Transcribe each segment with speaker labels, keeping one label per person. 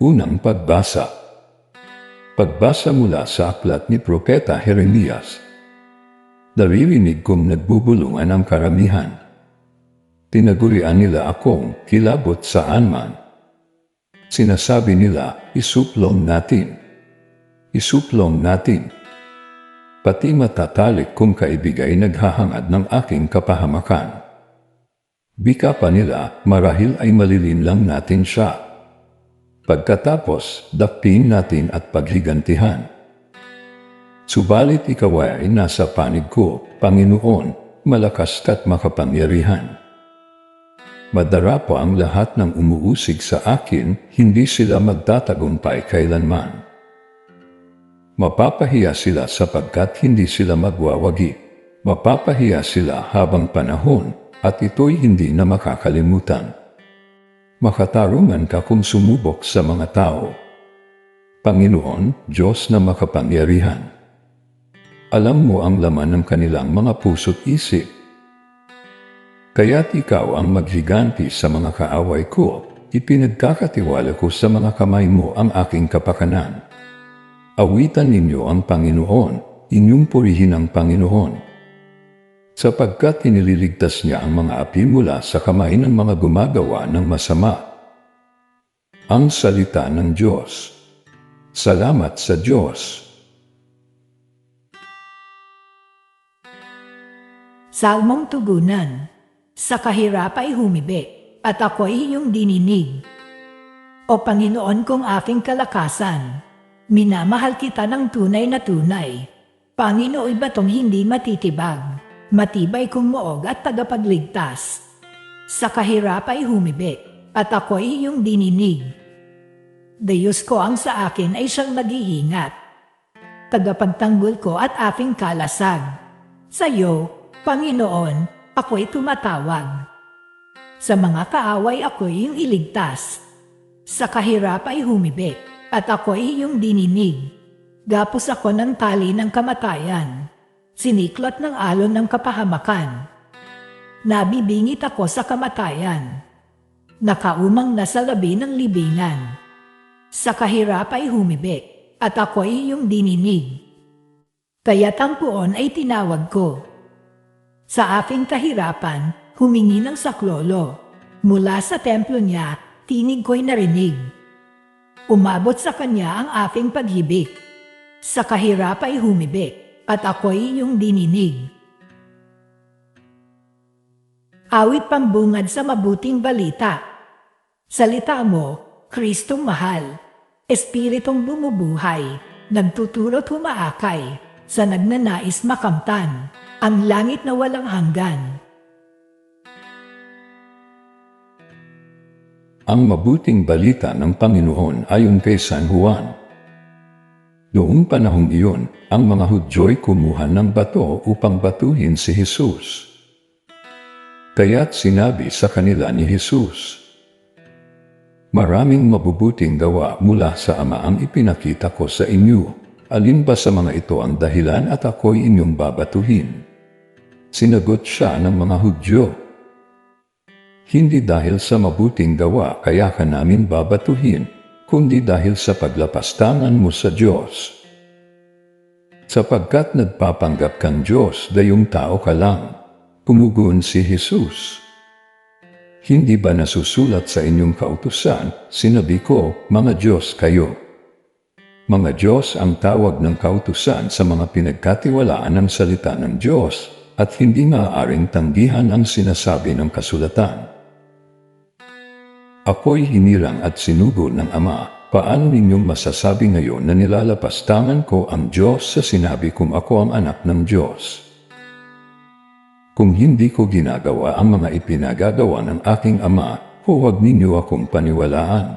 Speaker 1: Unang pagbasa Pagbasa mula sa aklat ni Propeta Jeremias. Naririnig kong nagbubulungan ang karamihan. Tinagurian nila akong kilabot saan man. Sinasabi nila, isuplong natin. Isuplong natin. Pati matatalik kong kaibigay naghahangad ng aking kapahamakan. Bika pa nila, marahil ay malilin lang natin siya. Pagkatapos, dakpin natin at paghigantihan. Subalit ikaw ay nasa panig ko, Panginoon, malakas ka't makapangyarihan. Madara po ang lahat ng umuusig sa akin, hindi sila magtatagumpay kailanman. Mapapahiya sila sapagkat hindi sila magwawagi. Mapapahiya sila habang panahon at ito'y hindi na makakalimutan. Makatarungan ka kung sumubok sa mga tao. Panginoon, Diyos na makapangyarihan. Alam mo ang laman ng kanilang mga puso't isip. Kaya't ikaw ang maghiganti sa mga kaaway ko, ipinagkakatiwala ko sa mga kamay mo ang aking kapakanan. Awitan ninyo ang Panginoon, inyong purihin ang Panginoon sapagkat inililigtas niya ang mga api mula sa kamay ng mga gumagawa ng masama. Ang salita ng Diyos. Salamat sa Diyos.
Speaker 2: Salmong tugunan. Sa kahirap ay humibi, at ako'y iyong dininig. O Panginoon kong aking kalakasan, minamahal kita ng tunay na tunay. Panginoon batong hindi matitibag matibay kong moog at tagapagligtas. Sa kahirap ay humibi, at ako ay iyong dininig. Diyos ko ang sa akin ay siyang nag-iingat. Tagapagtanggol ko at aking kalasag. Sa iyo, Panginoon, ako'y tumatawag. Sa mga kaaway ako'y iyong iligtas. Sa kahirap ay humibi, at ako'y iyong dininig. Gapos ako ng tali ng kamatayan Siniklat ng alon ng kapahamakan. Nabibingit ako sa kamatayan. Nakaumang nasa labi ng libingan. Sa kahirap ay humibi, at ako ay iyong dininig. Kaya tampuon ay tinawag ko. Sa aking kahirapan, humingi ng saklolo. Mula sa templo niya, tinig ko'y narinig. Umabot sa kanya ang aking paghibik. Sa kahirap ay humibik at ako'y iyong dininig. Awit pambungad sa mabuting balita. Salita mo, Kristong mahal, Espiritong bumubuhay, nagtutulot humaakay, sa nagnanais makamtan, ang langit na walang hanggan.
Speaker 1: Ang mabuting balita ng Panginoon ayon kay San Juan. Noong panahong iyon, ang mga Hudyo'y kumuha ng bato upang batuhin si Jesus. Kaya't sinabi sa kanila ni Jesus, Maraming mabubuting gawa mula sa Ama ang ipinakita ko sa inyo. Alin ba sa mga ito ang dahilan at ako'y inyong babatuhin? Sinagot siya ng mga Hudyo, Hindi dahil sa mabuting gawa kaya ka namin babatuhin, kundi dahil sa paglapastangan mo sa Diyos. Sapagkat nagpapanggap kang Diyos, dayong tao ka lang. Pumugun si Jesus. Hindi ba nasusulat sa inyong kautusan, sinabi ko, mga Diyos kayo. Mga Diyos ang tawag ng kautusan sa mga pinagkatiwalaan ng salita ng Diyos at hindi maaaring tanggihan ang sinasabi ng kasulatan. Ako'y hinirang at sinugo ng Ama. Paano ninyong masasabi ngayon na nilalapastangan ko ang Diyos sa sinabi kong ako ang anak ng Diyos? Kung hindi ko ginagawa ang mga ipinagagawa ng aking Ama, huwag ninyo akong paniwalaan.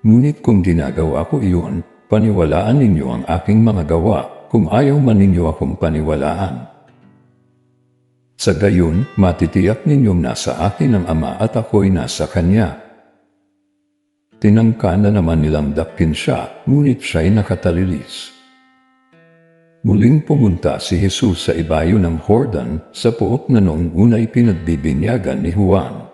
Speaker 1: Ngunit kung ginagawa ko iyon, paniwalaan ninyo ang aking mga gawa, kung ayaw man ninyo akong paniwalaan. Sa gayon, matitiyak ninyong nasa akin ang Ama at ako'y nasa Kanya. Tinangka na naman nilang dakpin siya, ngunit siya'y nakatalilis. Muling pumunta si Jesus sa ibayo ng Jordan sa pook na noong una'y pinagbibinyagan ni Juan.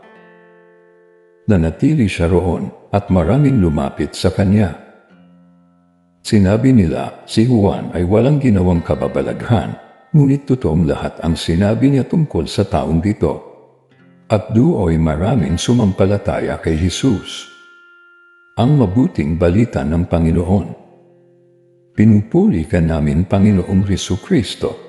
Speaker 1: Nanatili siya roon at maraming lumapit sa kanya. Sinabi nila si Juan ay walang ginawang kababalaghan, ngunit totoong lahat ang sinabi niya tungkol sa taong dito. At duoy maraming sumampalataya kay Jesus. Ang mabuting balita ng Panginoon. Pinupuli ka namin, Panginoong Riso Kristo,